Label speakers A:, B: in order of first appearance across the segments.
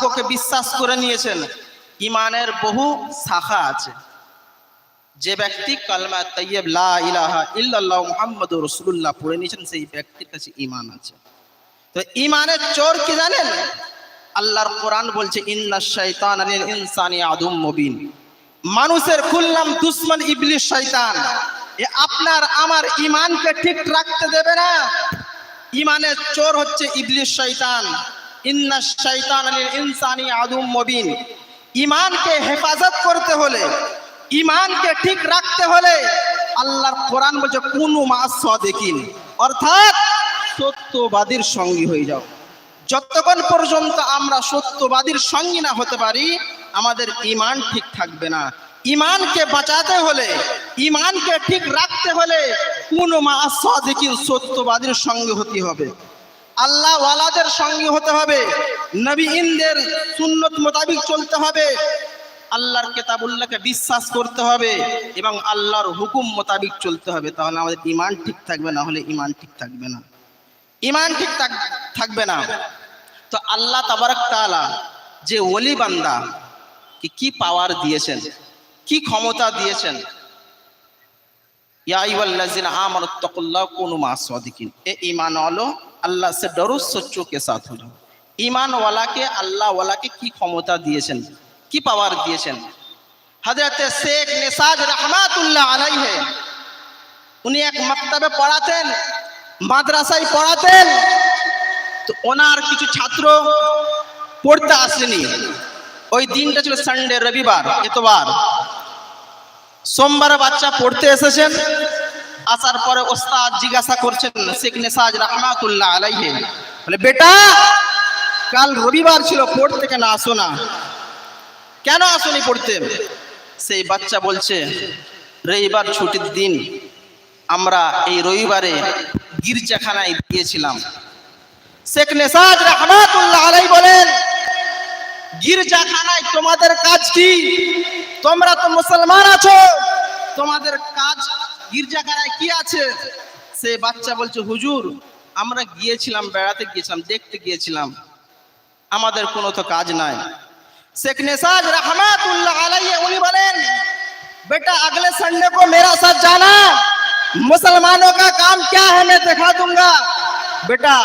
A: ভাগ্যকে বিশ্বাস করে নিয়েছেন, ইমানের বহু শাখা আছে। যে ব্যক্তি কালমা তৈয়ব লা ইলাহা ইল্লাল্লাহ মুহাম্মদ রসুল্লাহ পড়ে নিয়েছেন, সেই ব্যক্তির কাছে ইমান আছে। তো ইমানের চোর কি জানেন? আল্লাহর কোরআন বলছে, ইন্না শাইতান আলিল ইনসানি আদুম মুবিন। মানুষের খুললাম দুশ্মন ইবলিশ শয়তান। এ আপনার আমার ইমানকে ঠিক রাখতে দেবে না। ইমানের চোর হচ্ছে ইবলিশ শয়তান। ইন্না শয়তান ইনসানি আদুম মুবিন। ইমানকে হেফাজত করতে হলে ইমানকে ঠিক রাখতে হলে আল্লাহর কোরআন বলছে, কুনু মা সাদিকিন। অর্থাৎ সত্যবাদীর সঙ্গী হয়ে যাও। যতক্ষণ পর্যন্ত আমরা সত্যবাদীর সঙ্গী না হতে পারি, আমাদের ইমান ঠিক থাকবে না। ইমানকে বাঁচাতে হলে ইমানকে ঠিক রাখতে হলে কোন মা সাদিকিন সত্যবাদীর সঙ্গে হতে হবে। আল্লাহ ওয়ালাদের সঙ্গী হতে হবে। নবীনদের সুন্নত মোতাবিক চলতে হবে। আল্লাহর কেতাবুল্লাহকে বিশ্বাস করতে হবে এবং আল্লাহর হুকুম মোতাবিক চলতে হবে। তাহলে আমাদের ইমান ঠিক থাকবে না হলে ইমান ঠিক থাকবে না। ইমান ঠিক থাকবে না। তো আল্লাহ তাবারক তালা যে ওলি বান্দা, কি পাওয়ার দিয়েছেন, কি ক্ষমতা দিয়েছেন? ইয়া আমার তকুল্লাহ কোনো মাস এ ইমান আলো আল্লাহ সে ডরো সচ্চো কে সাথ হো যাও ঈমান ওয়ালাকে আল্লাহ ওয়ালাকে কি ক্ষমতা দিয়েছেন? কি পাওয়ার দিয়েছেন? হযরত শেখ নিসাজ রহমাতুল্লাহ আলাইহি, উনি এক মক্তবে পড়াতেন, মাদ্রাসায় পড়াতেন। তো ওনার কিছু ছাত্র পড়তে আসেনি। ওই দিনটা ছিল সানডে রবিবার, এতবার। সোমবার বাচ্চা পড়তে এসেছেন। আসার পরে ওস্তাদ জিজ্ঞাসা করছেন, শেখ নেসাজ রহমাতুল্লাহ আলাইহে। বলে, বেটা, কাল রবিবার ছিল, পড়তে কেন আসো না? কেন আসনি পড়তে? সেই বাচ্চা বলছে, রবিবার ছুটির দিন আমরা এই রবিবারে গির্জাখানায় গিয়েছিলাম। শেখ নেসাজ রহমাতুল্লাহ আলাই বলেন, গির্জাখানায় তোমাদের কাজ কি? তোমরা তো মুসলমান আছো। তোমাদের কাজ গির্জাখানায় কি আছে সে বাচ্চা বলছে হুজুর আমরা গিয়েছিলাম বেড়াতে গিয়েছিলাম দেখতে গিয়েছিলাম আমাদের কোনো তো কাজ নাই शेख निसाज रहमतुल्लाह अलैहि उन्हीं बोलें बेटा अगले संडे को मेरा साथ जाना मुसलमानों का काम क्या है मैं दिखा दूंगा বেটা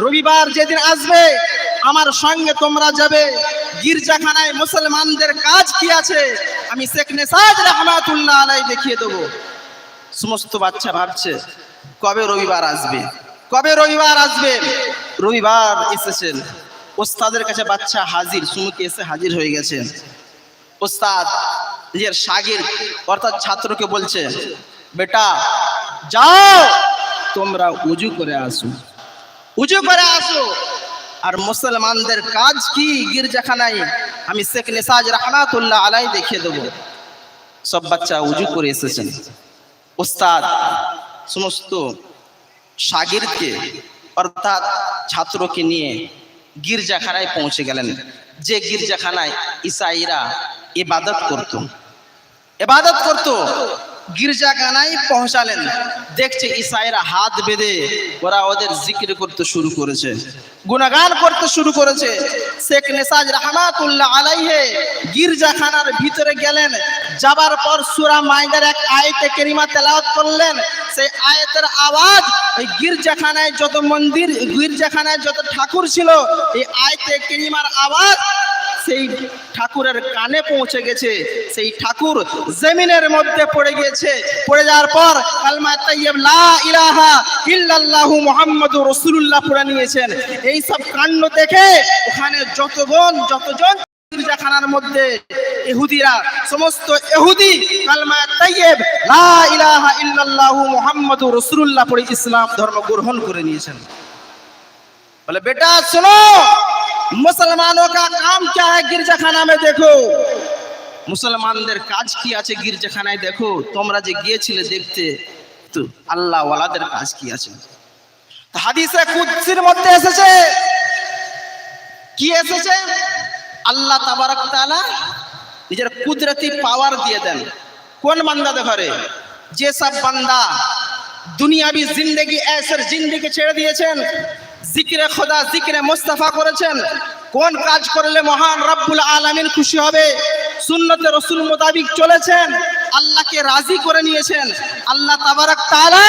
A: রবিবার যেদিন আসবে আমার সঙ্গে তোমরা যাবে গির্জাখানায় মুসলমানদের কাজ কি আছে আমি শেখ নেসাজ রহমাতুল্লাহ আলাই দেখিয়ে দেবো সমস্ত বাচ্চা ভাবছে, কবে রবিবার আসবে? কবে রবিবার আসবে? রবিবার এসেছেন। ওস্তাদের কাছে বাচ্চা হাজির, সুমুকে এসে হাজির হয়ে গেছে। ওস্তাদ, নিজের সাগির অর্থাৎ ছাত্রকে বলছে, বেটা, যাও, তোমরা উজু করে আসো। উজু করে আসো? আর মুসলমানদের কাজ কি? গির্জাখানায় আমি শেখ নিসাজ রহমাতুল্লাহ আলাই দেখিয়ে দেবো। সব বাচ্চা উজু করে এসেছেন। ওস্তাদ, সমস্ত সাগিরকে, অর্থাৎ ছাত্রকে নিয়ে গির্জাখানায় পৌঁছে গেলেন। যে গির্জাখানায় ইসাইরা এবাদত করত। এবাদত করত। গির্জাখানায় পৌঁছালেন। দেখছে ইসাইরা হাত বেঁধে ওরা ওদের জিকির করতে শুরু করেছে। গুণগান করতে শুরু করেছে। শেখ নেসাজ রহমাতুল্লাহ আলাইহে গির্জাখানার ভিতরে গেলেন। যাবার পর সুরা মাইদার এক আয়াতে কেরিমা তেলাওয়াত করলেন। সেই আয়াতের আওয়াজ এই গির্জাখানায় যত মন্দির, গির্জাখানায় যত ঠাকুর ছিল, এই আয়াতে কেরিমার আওয়াজ সেই ঠাকুরের কানে পৌঁছে গেছে, সেই ঠাকুর জমিনের মধ্যে পড়ে গেছে পড়ে যাওয়ার পর কালমা তাইয়্যিব, লা ইলাহা ইল্লাল্লাহ মুহাম্মাদুর রাসূলুল্লাহ পড়ে নিয়েছেন। এই সব কাণ্ড দেখে ওখানে যতজন যতজন গির্জাখানার মধ্যে ইহুদিরা, সমস্ত ইহুদি কালমা তাইয়েব লা ইলাহা ইল্লাল্লাহু মুহাম্মাদুর রাসূলুল্লাহ পড়ে ইসলাম ধর্ম গ্রহণ করে নিয়েছেন। বলে, বেটা, শোনো मुसलमानों का काम क्या है गिरजाखाना में देखो মুসলমানদের কাজ কি আছে গির্জাখানায় দেখো তোমরা যে গিয়েছিলে দেখতে তো আল্লাহ ওয়ালাদের কাজ কি আছে তো হাদিসে কুদসির মধ্যে এসেছে কি এসেছে আল্লাহ তাবারক তাআলা নিজের কুদরতি পাওয়ার দিয়ে দেন কোন বান্দাদের ঘরে যে সব বান্দা দুনিয়াবি জিন্দগি এসের জিন্দগি ছেড়ে দিয়েছেন জিক্রে খোদা, জিক্রে মুস্তাফা করেছেন। কোন কাজ করলে মহান রব্বুল আলামিন খুশি হবে? সুন্নতে রসুল মোতাবিক চলেছেন, আল্লাহকে রাজি করে নিয়েছেন। আল্লাহ তাবারাক তাআলা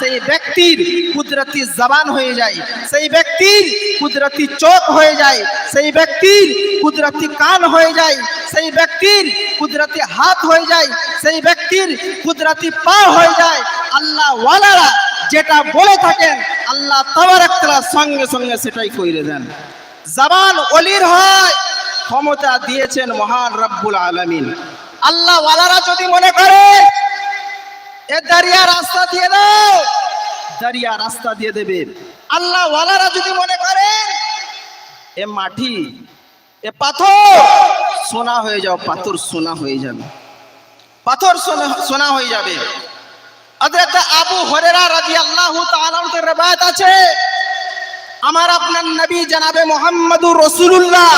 A: সেই ব্যক্তির কুদরতি জবান হয়ে যায়, সেই ব্যক্তির কুদরতি চোখ হয়ে যায়, সেই ব্যক্তির কুদরতি কান হয়ে যায়, সেই ব্যক্তির কুদরতি হাত হয়ে যায়, সেই ব্যক্তির কুদরতি পা হয়ে যায়। আল্লাহ ওয়ালারা যেটা বলে থাকেন আল্লাহ তাবারাক তাআলা সঙ্গে সঙ্গে সেটাই কইরে দেন। জবান অলির হয়, ক্ষমতা দিয়েছেন মহান রব্বুল আলামিন। আল্লাহ ওয়ালারা যদি মনে করে, এ দারিয়া রাস্তা দিয়ে দাও দারিয়া রাস্তা দিয়ে দেবে। আল্লাহ ওয়ালারা যদি মনে করেন এ মাটি, এ পাথর, সোনা হয়ে যাও, পাথর সোনা হয়ে যাবে। পাথর সোনা সোনা হয়ে যাবে। রাদিয়াল্লাহু তাআলা এর রবায়াত আছে। আমার আপনার নবী জনাবে মোহাম্মদুর রসুল্লাহ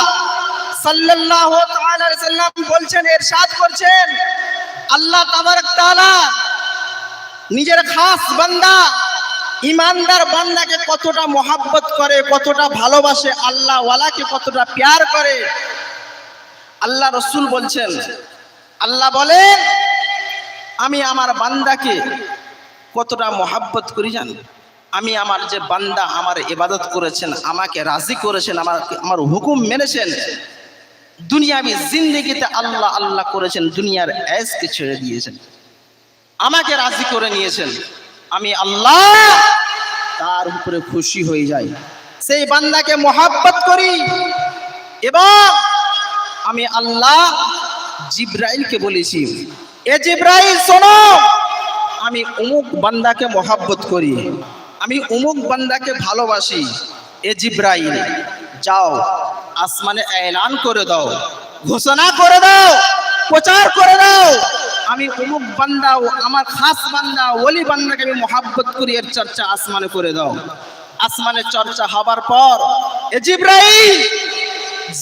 A: সাল্লাল্লাহু তাআলা সাল্লাম বলছেন ইরশাদ করছেন, আল্লাহ তাবারক তাআলা নিজের খাস বান্দা, ইমানদার বান্দাকে কতটা মোহাব্বত করে, কতটা ভালোবাসে, আল্লাহ ওয়ালাকে কতটা প্যার করে। আল্লাহ রসুল বলছেন, আল্লাহ বলেন, আমি আমার বান্দাকে কতটা মোহাব্বত করি জানি আমি আমার যে বান্দা আমার ইবাদত করেছেন, আমাকে রাজি করেছেন আমার আমার হুকুম মেনেছেন, দুনিয়াবি জিন্দেগিতে আল্লাহ আল্লাহ করেছেন, দুনিয়ার এসকে ছেড়ে দিয়েছেন। আমাকে রাজি করে নিয়েছেন। আমি আল্লাহ তার উপরে খুশি হয়ে যাই। সেই বান্দাকে মোহাব্বত করি এবং আমি আল্লাহ জিব্রাইলকে বলেছি, এ জিব্রাইল, শোনো! আমি অমুক বান্দাকে মোহাব্বত করি। আমি অমুক বান্দাকে ভালোবাসি। এ জিব্রাইল, যাও, আসমানে এলান করে দাও, ঘোষণা করে দাও, প্রচার করে দাও। আমি অমুক বান্দা আমার খাস বান্দা, ওলি বান্দাকে আমি মোহাব্বত করি, এর চর্চা আসমানে করে দাও। আসমানে চর্চা হবার পর, এ জিব্রাইল,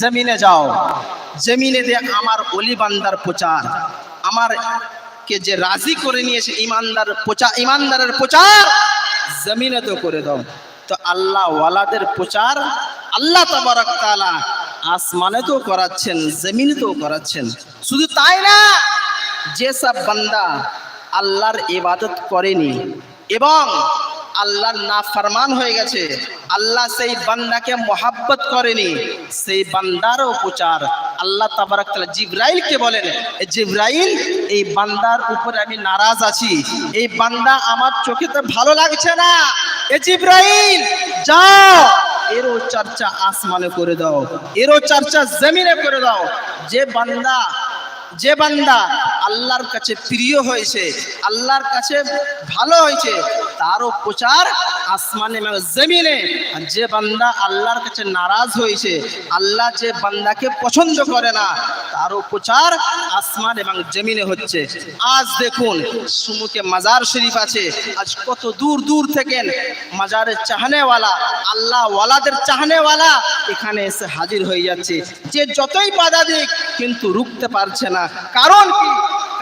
A: জমিনে যাও। জমিনে দিয়ে আমার অলি বান্দার প্রচার, আমার কে যে রাজি করে নিয়েছে ইমানদার প্রচার, ইমানদারের প্রচার জমিনে তো করে দাও। তো আল্লাহ ওয়ালাদের প্রচার আল্লাহ তবরক তালা আসমানে তো করাচ্ছেন, জমিনে তো করাচ্ছেন। শুধু তাই না, যেসব বান্দা আল্লাহর ইবাদত করেনি এবং আল্লাহর না ফরমান হয়ে গেছে। আল্লাহ সেই বান্দাকে মোহাব্বত করেনি। সেই বান্দারও প্রচার। আল্লাহ তাবারাক জিব্রাইলকে বলেন, "এ জিব্রাইল, এই বান্দার উপরে আমি নারাজ আছি। এই বান্দা আমার চোখে তো ভালো লাগছে না। এ জিব্রাইল, যাও। এরও চর্চা আসমানে করে দাও। এরও চর্চা জমিনে করে দাও। যে বান্দা যে বান্দা আল্লাহর কাছে প্রিয় হয়েছে, আল্লাহর কাছে ভালো হয়েছে তারও প্রচার আসমানে মানে জমিনে। যে বান্দা আল্লাহর কাছে নারাজ হয়েছে, আল্লাহ যে বান্দাকে পছন্দ করে না, তারও প্রচার আসমান এবং জমিনে হচ্ছে। আজ দেখুন, সুমুকে মাজার শরীফ আছে। আজ কত দূর দূর থেকে মাজারের চাহনেওয়ালা আল্লাহ ওয়ালাদের চাহনেওয়ালা এখানে এসে হাজির হয়ে যাচ্ছে। যে যতই বাধা দিক, কিন্তু রুখতে পারছে না। কারণ কি?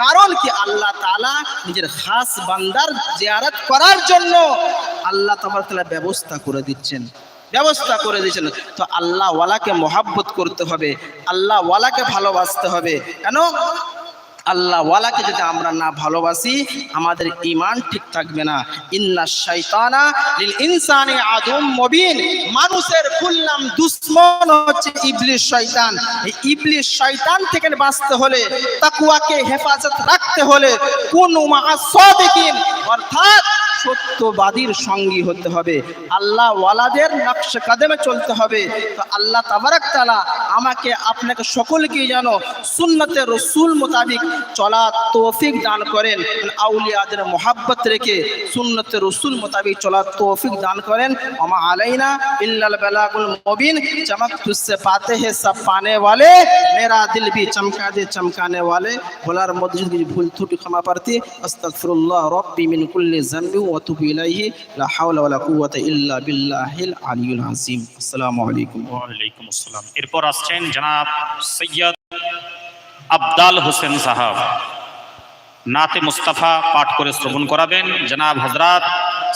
A: কারণ কি? আল্লাহ তালা নিজের খাস বান্দার জিয়ারত করার জন্য আল্লাহ তালা ব্যবস্থা করে দিচ্ছেন। ব্যবস্থা করে দিয়েছেন তো আল্লাহওয়ালাকে মহাব্বত করতে হবে। আল্লাহওয়ালাকে ভালোবাসতে হবে। কেন? আল্লাহ ওয়ালাকে যদি আমরা না ভালোবাসি, আমাদের ইমান ঠিক থাকবে না। ইন্না শৈতানা লিল ইনসানি আদম মবিন। মানুষের কুল্লাম দুশ্মন হচ্ছে ইবলিস শয়তান। এই ইবলিস শয়তান থেকে বাঁচতে হলে, তাকুয়াকে হেফাজত রাখতে হলে, কোন মা অর্থাৎ সত্যবাদীর সঙ্গী হতে হবে আল্লাহ ওয়ালাদের নকশ কাদেমে চলতে হবে তো আল্লাহ তাবারাক তাআলা আমাকে আপনাকে সকলকেই যেন সুন্নতে রসুল মোতাবিক চলা তৌফিক দান করেন আউলিয়াদের মোহাব্বত রেখে সুন্নতে রসুল মোতাবিক চলা তৌফিক দান করেন আমা আলাইনা ইল্লাল বালাগুল মুবিন चमक तुझसे पाते हैं सब पाने वाले मेरा दिल भी चमका दे चमकाने वाले ভোলার মধ্যে যদি কিছু ভুল ত্রুটি ক্ষমা প্রার্থী আস্তাগফিরুল্লাহ রাব্বি মিন কুল্লি যামবি ওয়া তুবু ইলাইহি লা হাওলা ওয়ালা কুওয়াতা ইল্লা বিল্লাহিল আলিয়্যুল আযীম আসসালামু আলাইকুম
B: ওয়ালাইকুম আসসালাম এরপর আসছেন জনাব সৈয়দ আবদাল হোসেন সাহাব। নাতে মুস্তাফা পাঠ করে শ্রবণ করাবেন জনাব হযরত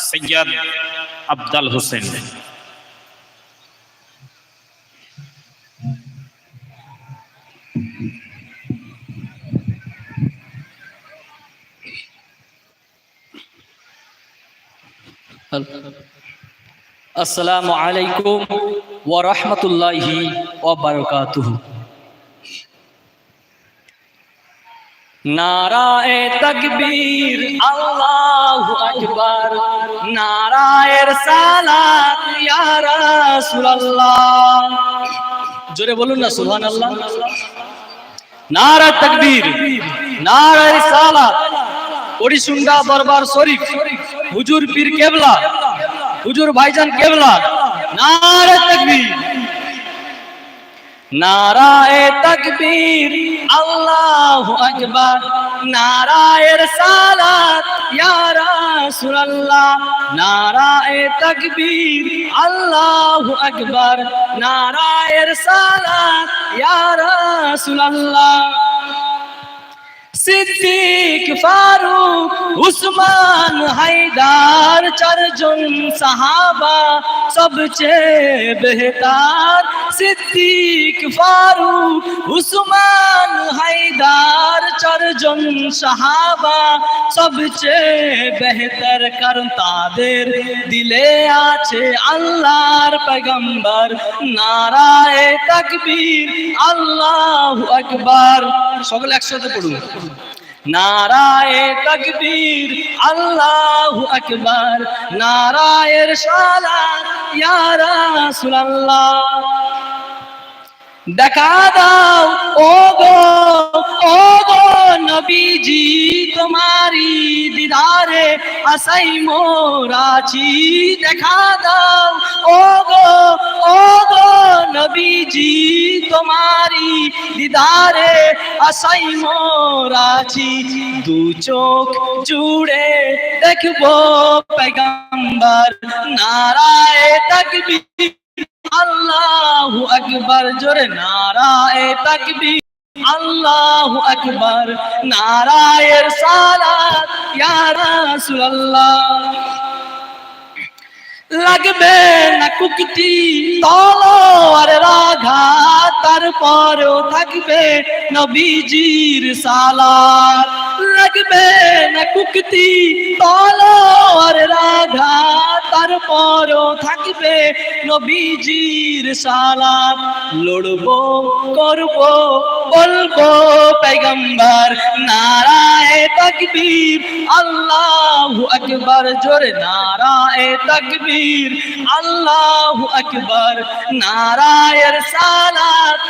B: সৈয়দ আবদাল হোসেন।
C: আসসালামু আলাইকুম ওয়া রাহমাতুল্লাহি ওয়া বারাকাতুহু। নারায়ে তাকবীর, আল্লাহু আকবার। নারায়ের সালাত, ইয়া রাসূলুল্লাহ। জোরে বলুন না, সুবহানাল্লাহ। নারা তাকবীর, নারায়ে সালাত। পরিসুন্ডা দরবার শরীফ। হুজুর পীর কেবলা? হুজুর ভাইজান কেবলা? নারে তাকবীর। নারায়ে তাকবীর, আল্লাহু আকবার। নারায়ের সালাত, ইয়া রাসূলুল্লাহ। নারায়ে তাকবীর, আল্লাহু আকবার। নারায়ের সালাত, ইয়া রাসূলুল্লাহ। সিদ্দিক ফারুক, উসমান হায়দার, চারজন সাহাবা সবচেয়ে বেহতার। সিদ্দিক ফারুক, উসমান হায়দার, চারজন সাহাবা সবচেয়ে বেহতর। কারণ তাদের দিলে আছে আল্লাহর পয়গম্বর। নারায় তাকবীর, আল্লাহ আকবার। সকলে একসাথে পড়ুন। নারায়ে তকবীর আল্লাহু আকবার। নারায়ের সালাত ইয়া রাসূলুল্লাহ। দেখা দাও ও গো নবীজি তোমারি দিদারে আসাই মোরাছি দেখা দাও। ও গো ও গো নবীজি তোমারি দিদারে আসাই মোরাছি দু চোখ জুড়ে দেখব পেগম্বর নারায়ে তাকবীর। আল্লাহু আকবার, জোরে নারায়ে তাকবীর। আল্লাহু আকবার নারায়ের সালাত ইয়া রাসূলুল্লাহ। লাগবে না কুকটি তলোয়ার রাঘাত তারপরেও থাকবে নবীজির সালাত লাগবে না কুকতি তলোয়ার রাঘাত তারপরেও থাকবে নবীজির সালাত লড়বো করব বলব পেগম্বর নারায়ে তাকবীর আল্লাহু আকবার জোরে নারায়ে তাকবীর আল্লাহু আকবার নারায়ের সালাত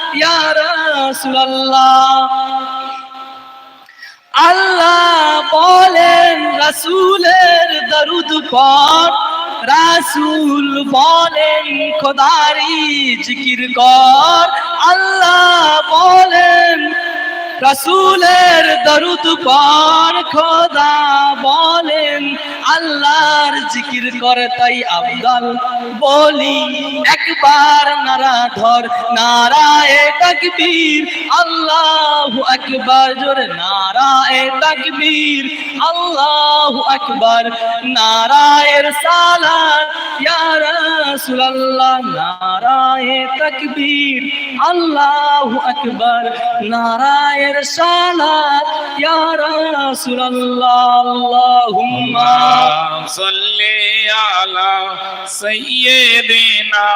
C: আল্লাহ বলেন রাসূলের দরুদ পড়। রাসূল বলেন খোদারি জিকির কর। আল্লাহ বলেন রাসূলের দরুদ পর খোদা বলেন, আল্লাহর জিকির করে তাই আফদাল বলি। একবার নারা ধর নারায়ে তাকবীর, আল্লাহু আকবার জোরে নারায়ে তাকবীর, আল্লাহু আকবার নারায়ের সালাত। ইয়া রাসূলুল্লাহ নারায়ে তাকবীর, আল্লাহু আকবার নারায়ের সালাত ইয়া রাসূলুল্লাহ আল্লাহুম্মা
D: صل على سيدنا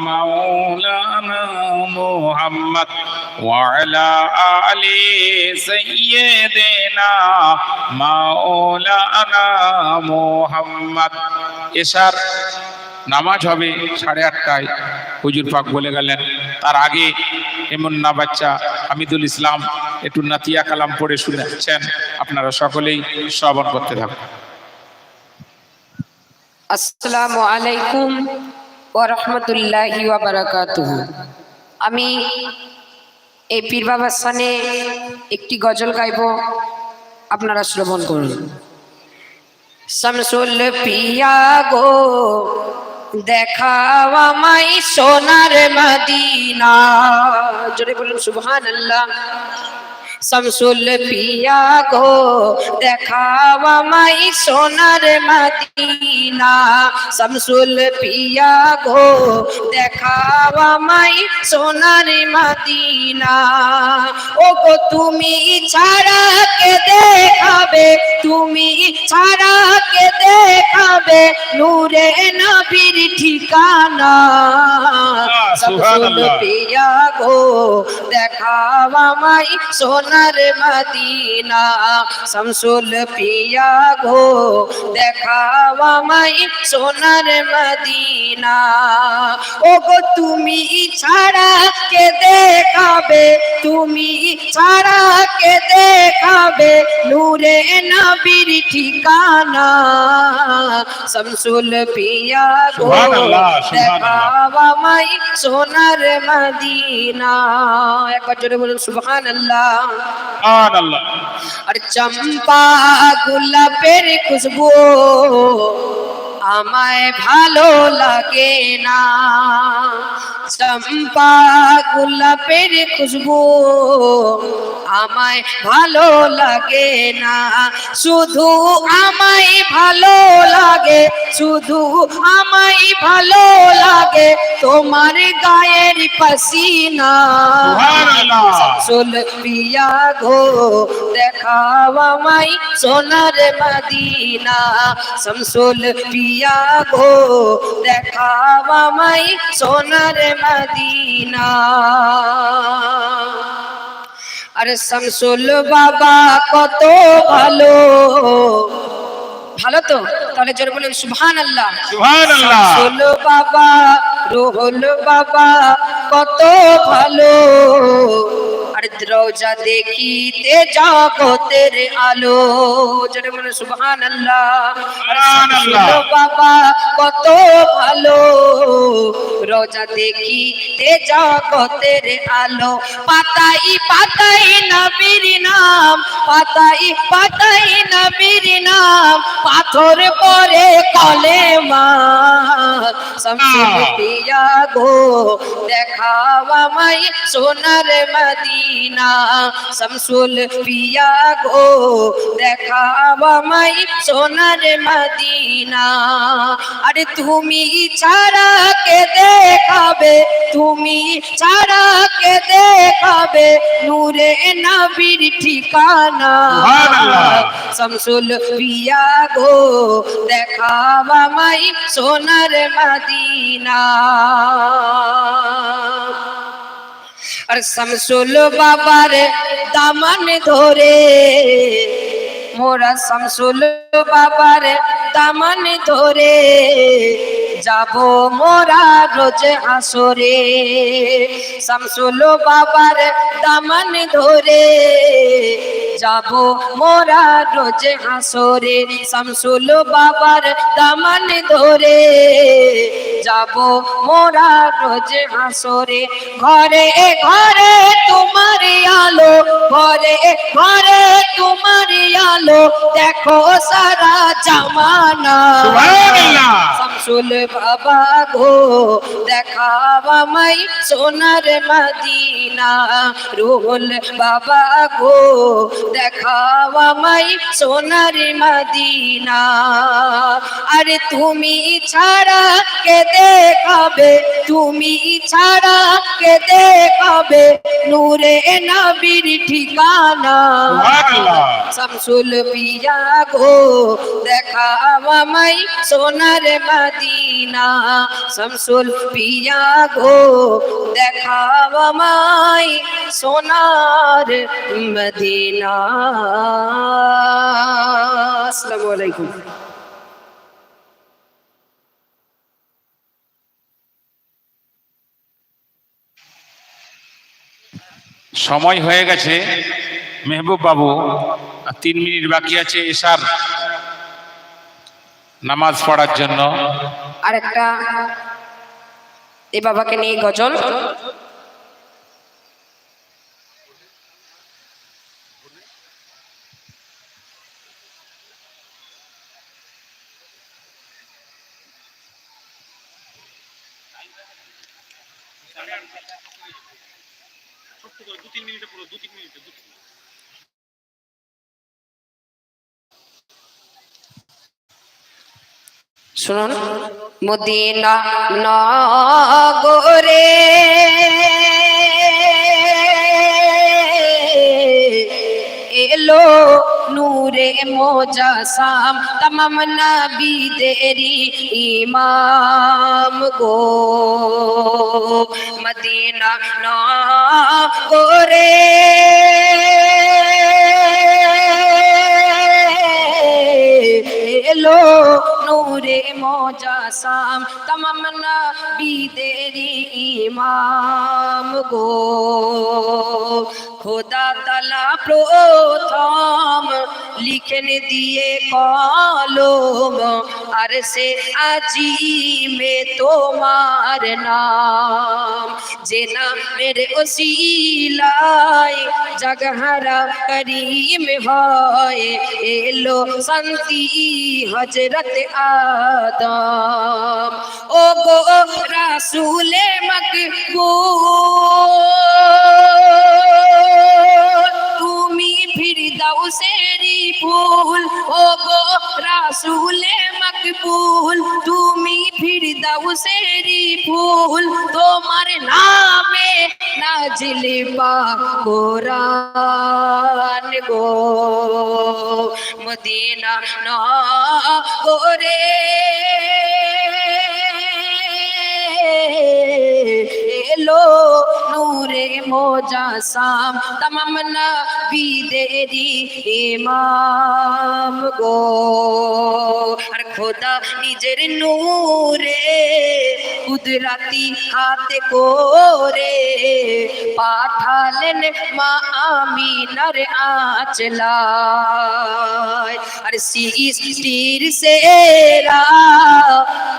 D: مولانا محمد وعلى آل سيدنا مولانا محمد এশার নামাজ হবে সাড়ে আটটায় হুজুর পাক বলে গেলেন, তার আগে এমন না বাচ্চা, হামিদুল ইসলাম, একটু নাতিয়া কালাম পড়ে শুনেছেন আপনারা সকলেই শ্রবণ করতে থাকুন।
E: আসসালামু আলাইকুম ওয়া রাহমাতুল্লাহি ওয়া বারাকাতুহু। আমি এই পীর বাবার সানে একটি গজল গাইব, আপনারা শ্রবণ করুন। শামসুল পিয়া গো দেখাও আমায় সোনার মদিনা। জোরে বলুন সুবহানাল্লাহ। শামসুল পিয়া গো দেখাও আমায় সোনার মদিনা। শামসুল পিয়া গো দেখাও আমায় সোনার মদিনা। ও গো তুমি ছাড়া কে দেখাবে? তুমি ছাড়া কে দেখাবে? নূরে নবীর ঠিকানা। শামসুল
D: সুবহানাল্লাহ।
E: পিয়া গো দেখাও আমায় সোনার মদিনা শামসুল পিয়া গো দেখাও আমায় সোনার মদিনা। ও গো তুমি ছাড়া কে দেখাবে তুমি ছাড়া কে দেখাবে নূরে নবীর ঠিকানা? শামসুল পিয়া গো। দেখাও আমায় সোনার মদিনা। একবার জোরে বলুন সুবহানাল্লাহ। আর চম্পা গোলাপের খুশবু। আমায় ভালো লাগে না। চম্পা গোলাপের খুশবু আমায় ভালো লাগে না। শুধু আমায় ভালো লাগে শুধু আমায় ভালো লাগে তোমার গায়ের পসিনা।
D: সুবহানাল্লাহ।
E: চল পিয়া গো দেখাও আমায় সোনার মদিনা। শামসুল পিয়া গো দেখাও আমায় সোনার মদিনা। আরে শামসুল বাবা কত ভালো। ভালো তো? তাহলে জোরে বলেন সুবহান আল্লাহ
D: সুবহানাল্লাহ।
E: শামসুল বাবা রোহল বাবা কত ভালো। আর রোজা দেখিতে জগতের আলো জোরে বলে সুবহান আল্লাহ
D: সুবহানাল্লাহ।
E: বাবা কত ভালো। রোজা দেখিতে জগতের আলো। পাতাই পাতাই নবীর নাম পাতাই পাতাই নবীর নাম। পাথর পরে কলেমা শামসুল পিয়া গো। দেখাও আমায় সোনার মদিনা শামসুল পিয়া গো। দেখাও আমায় সোনার মদিনা। আরে তুমি ছাড়া কে দেখাবে? তুমি ছাড়া কে দেখাবে? নূরে নবীর ঠিকানা। শামসুল পিয়া গো দেখাও আমায় সোনার মদিনা। আর শামসুল বাবার দামান ধরে মোরা শামসুল বাবার দামান ধরে, যাব মোরা রোজ আসরে শামসুল বাবার দামান ধরে, যাব মোরা রোজ হাসরে। শামসুল বাবার দামান ধরে, যাব মোরা রোজ হাসরে। ঘরে ঘরে তোমার আলো, ঘরে ঘরে তোমার আলো। দেখো সারা জামানা।
D: সুবহানাল্লাহ।
E: বাবা গো দেখাবা মাই সোনার মদিনা রুহুল বাবা গো দেখাবা মাই সোনার মদিনা আরে তুমি ছাড়া কে দেখাবে তুমি ছাড়া কে দেখাবে নূরে নবীর ঠিকানা
D: সুবহানাল্লাহ।
E: শামসুল পিয়া গো দেখাওয়া মাই সোনার মদিনা শামসুল পিয়া গো দেখাওয়া মাই সোনার মদিনা। আসসালামু আলাইকুম।
D: সময় হয়ে গেছে, মেহবুব বাবু তিন মিনিট বাকি আছে এশার নামাজ পড়ার জন্য।
E: আর একটা এ বাবাকে নিয়ে গজল। শুনুন মদিনা নগরে এলো নূরে মোজাসাম তমাম নবীদেরি ইমাম গো। মদিনা নগরে এলো নূরে মোজাসাম তমাম নবীদেরি ইমাম গো। খোদা তালা প্রথম লিখেন দিয়ে কলম। আর সে আজি মে তোমার নাম। যে নামের ওসিলায় জগহরা করিম হয়, এলো শান্তি হজরত আদম। ও গো রাসুলে মকবুল। ফির দাও সেরি ফুল। ও গো রাসুলে মকবুল, তুমি ফির দাও সেরি ফুল। তোমার নামে নাজিল পা কোরআন গো। মদিনা না গোরে এলো নূরে মোজাসাম তমাম নবীদেরি ইমাম গো আর খোদা নিজের নূরে কুদরাতি হাতে করে পাঠালেন মা আমিনার আচলায় আর সৃষ্টির সেরা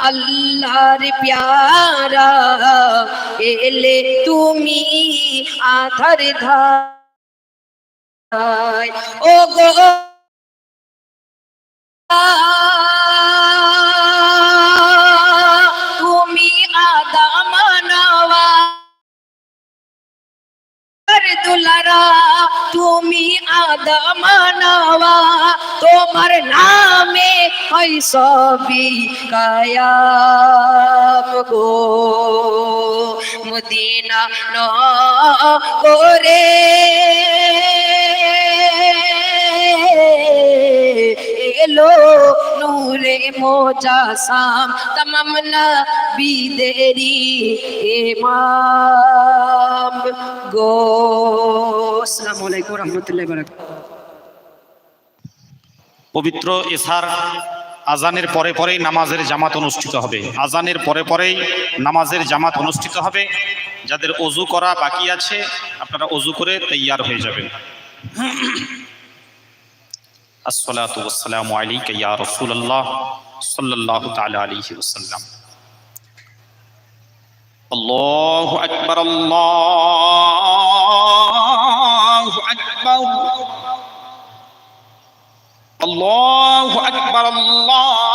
E: আল্লাহর প্যারা, এলে তুমি আধার ধায় ও গো তুমি আদম নওয়া তোমার নামে হয় সবই কায়াম গো। মদিনা ন করে এলো নূরে মোজাসাম তমাম নবীদেরি ইমাম গো। আসসালামু আলাইকুম রহমতুল্লাহি বারাকাতুহু।
B: পবিত্র এসার আজানের পরে পরেই নামাজের জামাত অনুষ্ঠিত হবে। আজানের পরে পরেই নামাজের জামাত অনুষ্ঠিত হবে। যাদের অজু করা বাকি আছে, আপনারা অজু করে তৈয়ার হয়ে যাবেন। الصلاة والسلام عليك يا رسول الله صلى الله تعالى عليه وسلم. الله أكبر الله أكبر. الله أكبر الله